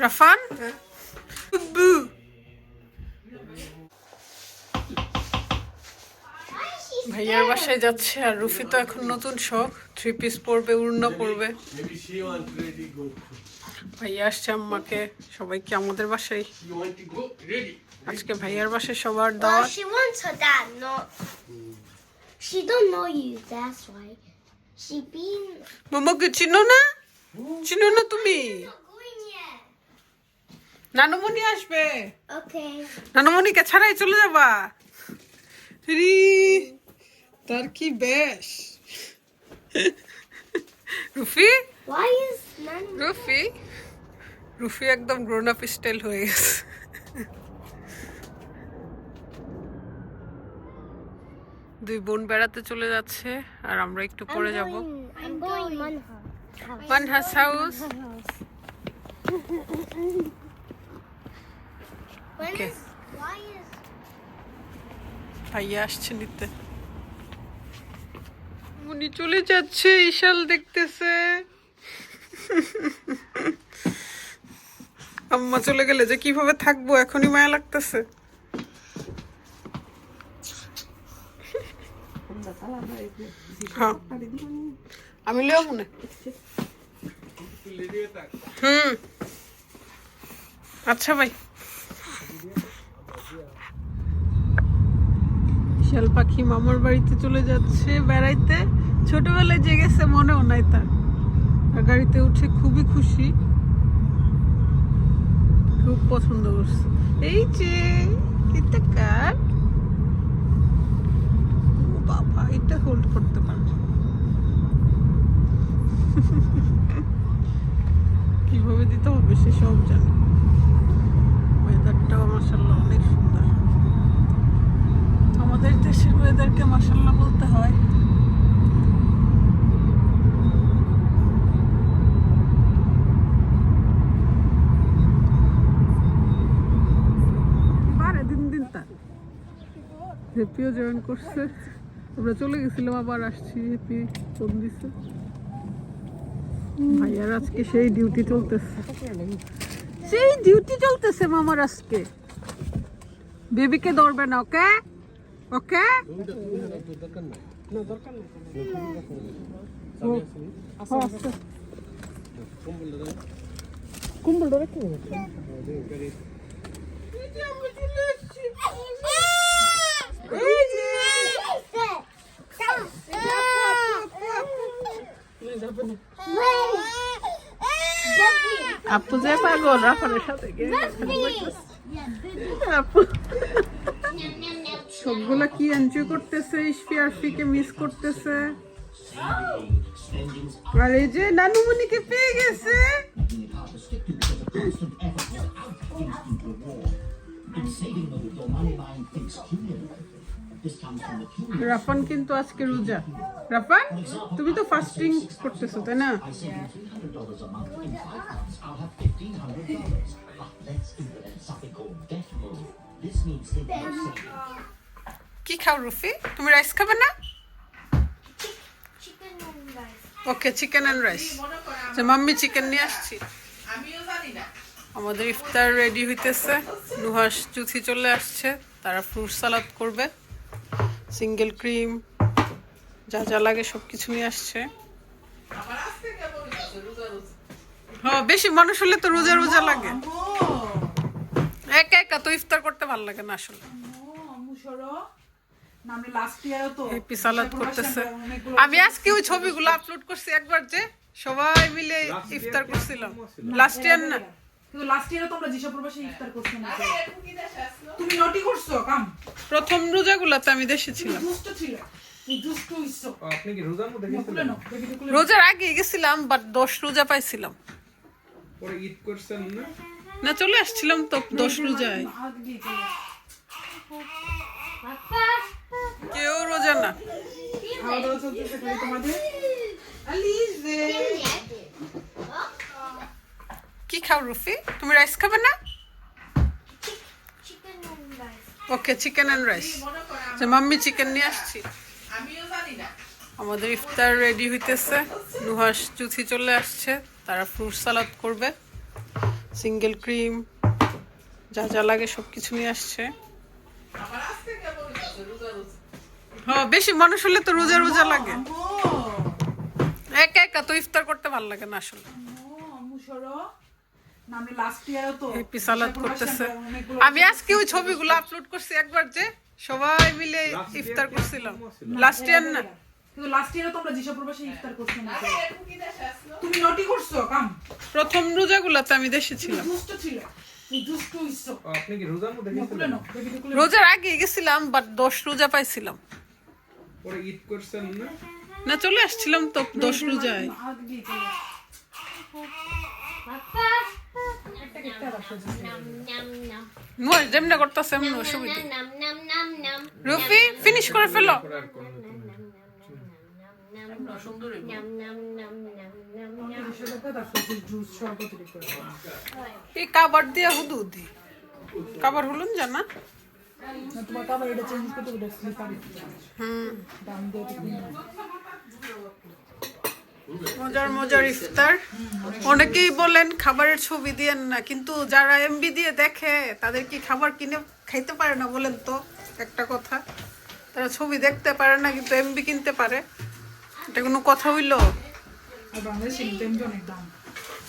Para fã? ভাইয়ার বাসায় যাচ্ছে আর রুফি তো এখন নতুন শখ। থ্রি পিস পরবে উড়না পরবে। ভাইয়া আসছে আমাকে সবাইকে আমাদের বাসায়। আজকে ভাইয়ার বাসায় সবার দাও She চিনো না? চিনো না তুমি? নানুমণি আসবে। Okay. নানুমণিকে ছাড়াই চলে যাবা। রি তার কি বেশ? রুফি? রুফি? রুফি একদম গ্রোন আপ স্টাইল হয়ে গেছে। দুই বোন বেড়াতে চলে যাচ্ছে আর আমরা একটু পরে যাব. মানহাস হাউস Is ভাইয়া আসছে নিতে। উনি চলে যাচ্ছে ইশাল দেখতেছে। আম্মা চলে গেলে যে কীভাবে থাকব এখনই মায়া লাগতেছে। হ্যাঁ। আমি লিও মনে. হুম। আচ্ছা ভাই। বিশাল পাখি মামার বাড়িতে চলে যাচ্ছে বেড়াইতে। ছোটবেলায় যে গেছে মনেও নাই তার। আর গাড়িতে উঠে খুবই খুশি। খুব পছন্দ করছে। এই যে কার? বাবা, এটা হোল্ড করতে পারবে কীভাবে দিতে হবে সে সব জানে। ওয়েদারটাও মাসাল্লাহ অনেক সুন্দর। দেশের ওয়েদারকে মাসাল্লাহ বলতে হয়। হ্যাপিও জয়েন করছে। আমরা চলে গেছিলাম, আবার আসছি। হ্যাপি ফোন দিছে। ভাইয়ার আজকে সেই ডিউটি চলতেছে। সেই ডিউটি চলতেছে মামার আজকে। বেবিকে ধরবে না ওকে ওকে কুম্বল রেখে এই যে আপু যে পাগল রাফানের সাথে গিয়ে আপু সবগুলা কি এনজয় করতেছে? ইসফি আরফিকে মিস করতেছে? আর এই যে নানুমণিকে পেয়ে গেছে। রাফান কিন্তু আজকে রোজা। রাফান, তুমি তো ফাস্টিং করতেছো, তাই না? কি খাও রুফি? তুমি রাইস খাবে না? ওকে চিকেন এন্ড রাইস যে মাম্মি চিকেন নিয়ে আসছি। আমাদের ইফতার রেডি হইতেছে। নুহাস চুথি চলে আসছে। তারা ফ্রুট সালাদ করবে। সিঙ্গেল ক্রিম যা যা লাগে সব কিছু নিয়ে আসছে। হ্যাঁ বেশি মানুষ হলে তো রোজা রোজা লাগে। একা একা তো ইফতার করতে ভালো লাগে না আসলে। হ্যাপি সালাদ করতেছে। আমি আজকে ওই ছবিগুলো আপলোড করছি একবার যে সবাই মিলে ইফতার করছিলাম লাস্ট ইয়ার না। কিন্তু লাস্ট ইয়ারে তোমরা যেসব প্রবাসী ইফতার করছ না। তুমি নটি করছ? কাম প্রথম রোজাগুলাতে আমি দেশে ছিলাম। দুষ্ট ছিল। তুই দুষ্ট হইছো। আপনি কি রোজার আগে গেছিলাম বাট দশ রোজা পাইছিলাম। পরে ঈদ করছেন না? না চলে আসছিলাম তো দশ রোজায়। কেউ রোজা না। খাওয়া দাওয়া চলতেছে খালি তোমাদের? কি খাও রুফি? তুমি রাইস খাবে না. ওকে চিকেন এন্ড রাইস যে মাম্মি চিকেন নিয়ে আসছি। আমাদের ইফতার রেডি হইতেছে। নুহাস চুথি চলে আসছে। তারা ফ্রুট সালাদ করবে। সিঙ্গেল ক্রিম যা যা লাগে সব কিছু নিয়ে আসছে। হ্যাঁ বেশি মানুষ হলে তো রোজা রোজা লাগে। একা একা তো ইফতার করতে ভালো লাগে না আসলে। আমি আজকে ওই ছবিগুলো আপলোড করছি একবার যে সবাই মিলে ইফতার করছিলাম। লাস্ট ইয়ার না। কিন্তু লাস্ট ইয়ারে তো আমরা জিসা ইফতার করছি না তুমি নটি করছ? কাম প্রথম রোজাগুলাতে আমি দেশে ছিলাম। দুষ্ট ছিল। রোজার আগে গেছিলাম বাট দশ রোজা পাইছিলাম। ঈদ করছেন না? না, চলে আসছিলাম তো, দশ রোজায়। ফিনিশ করে ফেলো। এই কাবার হলুন জানা? না আবার এটা চেঞ্জ করতে হবে স্লিপার হুম দাম দিয়ে তো কিনে নাও। মজার মজার ইফতার। অনেকেই বলেন খাবারের ছবি দিয়েন না কিন্তু যারা এমবি দিয়ে দেখে তাদের কি খাবার কিনে খাইতে পারে না বলেন তো? একটা কথা। তারা ছবি দেখতে পারে না কিন্তু এমবি কিনতে পারে। এটা কোনো কথা হইল? আর বাংলাদেশে ইন্টারনেট অনেক দাম।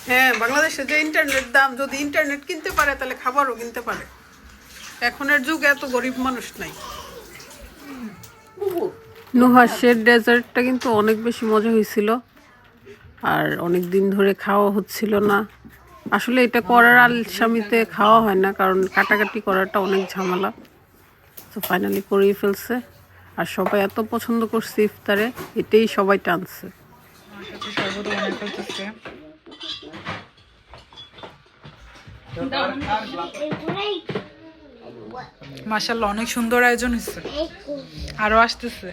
হ্যাঁ বাংলাদেশে যে ইন্টারনেট দাম যদি ইন্টারনেট কিনতে পারে তাহলে খাবারও কিনতে পারে। এখনের যুগে এত গরিব মানুষ নাই। নুহাসের ডেজার্টটা কিন্তু অনেক বেশি মজা হয়েছিল। আর অনেক দিন ধরে খাওয়া হচ্ছিল না। আসলে এটা করার আলসামিতে খাওয়া হয় না কারণ কাটাকাটি করাটা অনেক ঝামেলা। তো ফাইনালি করেই ফেলছে। আর সবাই এত পছন্দ করছে ইফতারে এটাই সবাই টানছে। মাশাআল্লাহ অনেক সুন্দর আয়োজন হয়েছে। আরও আসতেছে।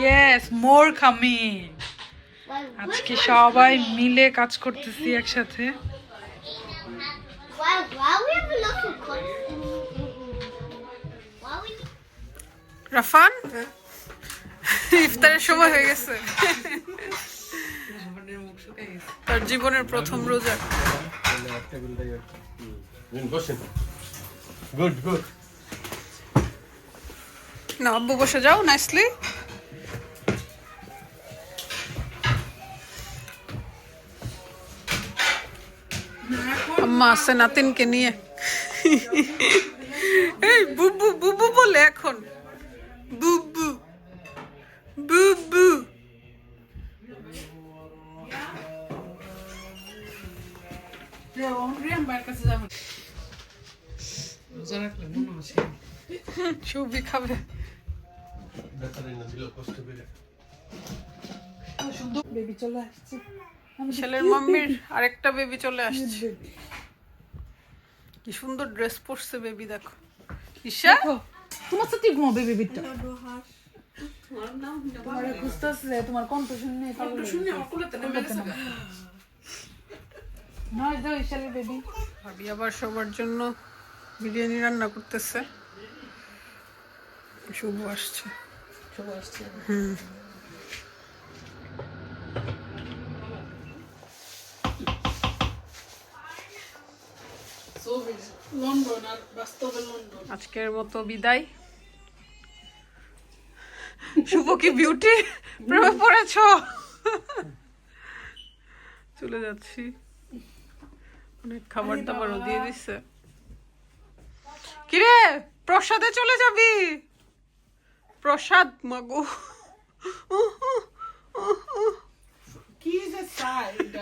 ইয়েস মোর কামিং আজকে সবাই মিলে কাজ করতেছি একসাথে। রাফান? ইফতারের সময় হয়ে গেছে। তার জীবনের প্রথম রোজা। বসেন গুড গুড না, আব্বু বসে যাও নাইসলি আম্মা আছে নাতিনকে নিয়ে। এই, বুবু বুবু বলে এখন। বুবু। সুবি খাবে। বেবি চলে আসছে। ছেলের মাম্মির আরেকটা বেবি চলে আসছে। কি সুন্দর ড্রেস পরছে বেবি দেখো। ঈশা? তোমার সাথে ঘুমাবে বেবিটা তোমার খুঁজতেছে তোমার কণ্ঠ শুনে কণ্ঠ শুনে নয় দাও ইশালের বেবি ভাবি আবার সবার জন্য বিরিয়ানি রান্না করতেছে শুভ আসছে আজকের মতো বিদায়। শুভ কি বিউটি প্রেমে পড়েছ? চলে যাচ্ছি। অনেক খাবার দাবারও দিয়ে দিচ্ছে কিরে প্রসাদে চলে যাবি? প্রসাদ মাগো। কি যে সাইড